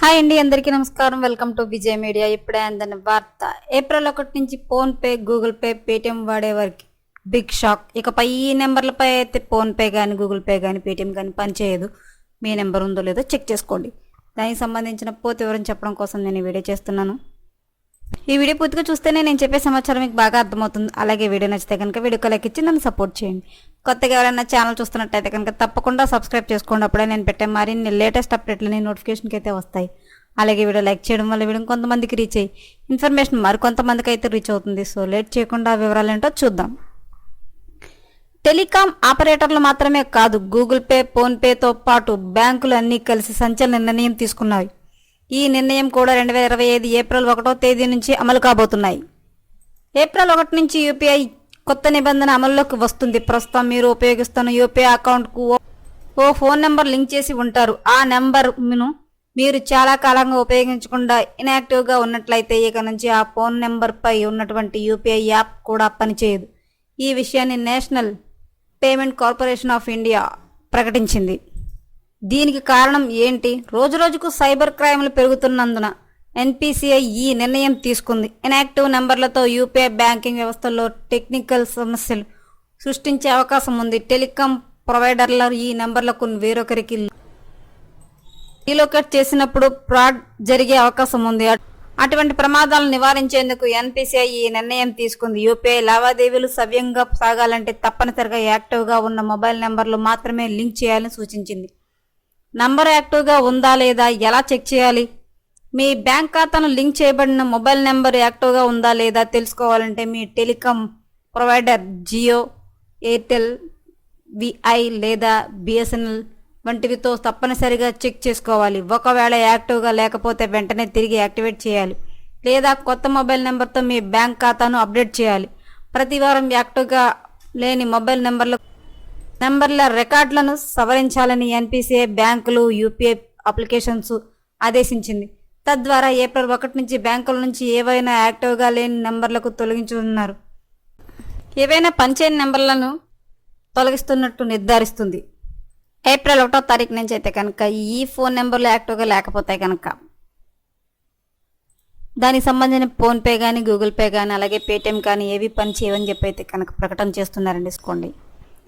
Hi అండి అందరికీ నమస్కారం. Welcome to Vijay media. ఇప్పుడే అందని వార్త. ఏప్రిల్ ఒకటి నుంచి ఫోన్పే గూగుల్ పే పేటిఎం వాడేవారికి బిగ్ షాక్. ఇకపై ఈ నెంబర్లపై అయితే ఫోన్పే కానీ గూగుల్ పే కానీ పేటిఎం కానీ పనిచేయదు. మీ నెంబర్ ఉందో లేదో చెక్ చేసుకోండి. దానికి సంబంధించిన పూర్తి వివరం చెప్పడం కోసం నేను వీడియో చేస్తున్నాను. ఈ వీడియో పూర్తిగా చూస్తేనే నేను చెప్పే సమాచారం మీకు బాగా అర్థమవుతుంది. అలాగే వీడియో నచ్చితే కనుక వీడియో లైక్ ఇచ్చి నన్ను సపోర్ట్ చేయండి. కొత్తగా ఎవరైనా ఛానల్ చూస్తున్నట్టయితే కనుక తప్పకుండా సబ్స్క్రైబ్ చేసుకోండి. అప్పుడే నేను పెట్టే మరిన్ని లేటెస్ట్ అప్డేట్లని నోటిఫికేషన్కి అయితే వస్తాయి. అలాగే వీడియో లైక్ చేయడం వల్ల వీడియో కొంతమందికి రీచ్ అయ్యి ఇన్ఫర్మేషన్ మరికొంతమందికి అయితే రీచ్ అవుతుంది. సో లేట్ చేయకుండా వివరాలు ఏంటో చూద్దాం. టెలికాం ఆపరేటర్లు మాత్రమే కాదు గూగుల్ పే ఫోన్పేతో పాటు బ్యాంకులు అన్నీ కలిసి సంచలన నిర్ణయం తీసుకున్నాయి. ఈ నిర్ణయం కూడా రెండు వేల ఇరవై ఐదు ఏప్రిల్ ఒకటో తేదీ నుంచి అమలు కాబోతున్నాయి. ఏప్రిల్ ఒకటి నుంచి యూపీఐ కొత్త నిబంధన అమల్లోకి వస్తుంది. ప్రస్తుతం మీరు ఉపయోగిస్తున్న యూపీఐ అకౌంట్కు ఓ- ఫోన్ నెంబర్ లింక్ చేసి ఉంటారు. ఆ నెంబర్ను మీరు చాలా కాలంగా ఉపయోగించకుండా ఇన్యాక్టివ్గా ఉన్నట్లయితే ఇక నుంచి ఆ ఫోన్ నెంబర్పై ఉన్నటువంటి యూపీఐ యాప్ కూడా పనిచేయదు. ఈ విషయాన్ని national payment corporation of India ప్రకటించింది. దీనికి కారణం ఏంటి? రోజురోజుకు సైబర్ క్రైమ్లు పెరుగుతున్నందున ఎన్పిసిఐ ఈ నిర్ణయం తీసుకుంది. ఇన్యాక్టివ్ నెంబర్లతో యూపీఐ బ్యాంకింగ్ వ్యవస్థలో టెక్నికల్ సమస్యలు సృష్టించే అవకాశం ఉంది. టెలికాం ప్రొవైడర్ల ఈ నెంబర్లకు వేరొకరికి రీలోకేట్ చేసినప్పుడు ఫ్రాడ్ జరిగే అవకాశం ఉంది. అటువంటి ప్రమాదాలను నివారించేందుకు ఎన్పిసిఐ ఈ నిర్ణయం తీసుకుంది. యూపీఐ లావాదేవీలు సవ్యంగా సాగాలంటే తప్పనిసరిగా యాక్టివ్గా ఉన్న మొబైల్ నెంబర్లు మాత్రమే లింక్ చేయాలని సూచించింది. నంబర్ యాక్టివ్గా ఉందా లేదా ఎలా చెక్ చేయాలి? మీ బ్యాంక్ ఖాతాను లింక్ చేయబడిన మొబైల్ నెంబర్ యాక్టివ్గా ఉందా లేదా తెలుసుకోవాలంటే మీ telecom provider Jio Airtel Vi లేదా బిఎస్ఎన్ఎల్ వంటివితో తప్పనిసరిగా చెక్ చేసుకోవాలి. ఒకవేళ యాక్టివ్గా లేకపోతే వెంటనే తిరిగి యాక్టివేట్ చేయాలి. లేదా కొత్త మొబైల్ నెంబర్తో మీ బ్యాంక్ ఖాతాను అప్డేట్ చేయాలి. ప్రతి వారం యాక్టివ్గా లేని మొబైల్ నెంబర్ల నెంబర్ల రికార్డులను సవరించాలని ఎన్పిసిఐ బ్యాంకులు యూపీఐ అప్లికేషన్స్ ఆదేశించింది. తద్వారా ఏప్రిల్ ఒకటి నుంచి బ్యాంకుల నుంచి ఏవైనా యాక్టివ్గా లేని నెంబర్లకు తొలగించనున్నారు. ఏవైనా పనిచేయని నెంబర్లను తొలగిస్తున్నట్టు నిర్ధారిస్తుంది. ఏప్రిల్ ఒకటో తారీఖు నుంచి అయితే కనుక ఈ ఫోన్ నెంబర్లు యాక్టివ్గా లేకపోతే కనుక దానికి సంబంధించిన ఫోన్పే కానీ గూగుల్ పే కానీ అలాగే పేటిఎం కానీ ఏవి పని చేయవని చెప్పి అయితే కనుక ప్రకటన చేస్తున్నారండి తీసుకోండి